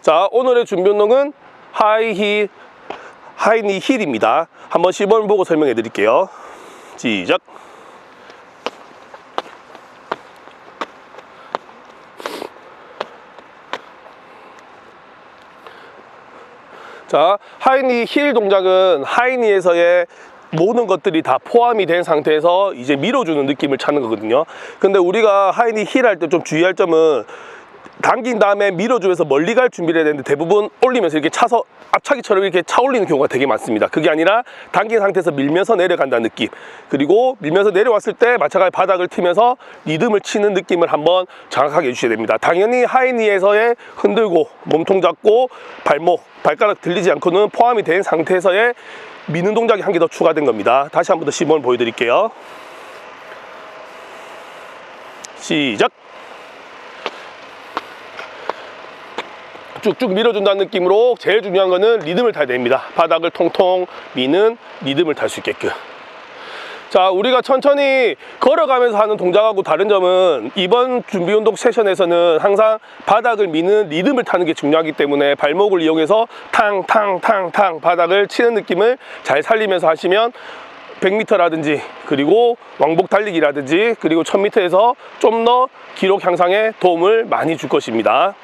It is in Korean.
자, 오늘의 준비 운동은 하이힐, 하이니 힐입니다. 한번 시범 보고 설명해 드릴게요. 시작. 자, 하이니 힐 동작은 하이니에서의 모든 것들이 다 포함이 된 상태에서 이제 밀어주는 느낌을 찾는 거거든요. 근데 우리가 하이니 힐 할 때 좀 주의할 점은 당긴 다음에 밀어주면서 멀리 갈 준비를 해야 되는데 대부분 올리면서 이렇게 차서 앞차기처럼 이렇게 차 올리는 경우가 되게 많습니다. 그게 아니라 당긴 상태에서 밀면서 내려간다는 느낌. 그리고 밀면서 내려왔을 때 마찬가지 바닥을 튀면서 리듬을 치는 느낌을 한번 정확하게 해주셔야 됩니다. 당연히 하이니에서의 흔들고 몸통 잡고 발목, 발가락 들리지 않고는 포함이 된 상태에서의 미는 동작이 한 개 더 추가된 겁니다. 다시 한 번 더 시범을 보여드릴게요. 시작. 쭉쭉 밀어준다는 느낌으로 제일 중요한 거는 리듬을 타야 됩니다. 바닥을 통통 미는 리듬을 탈 수 있게끔. 자, 우리가 천천히 걸어가면서 하는 동작하고 다른 점은 이번 준비 운동 세션에서는 항상 바닥을 미는 리듬을 타는 게 중요하기 때문에 발목을 이용해서 탕탕탕탕 바닥을 치는 느낌을 잘 살리면서 하시면 100m라든지 그리고 왕복 달리기라든지 그리고 1000m에서 좀 더 기록 향상에 도움을 많이 줄 것입니다.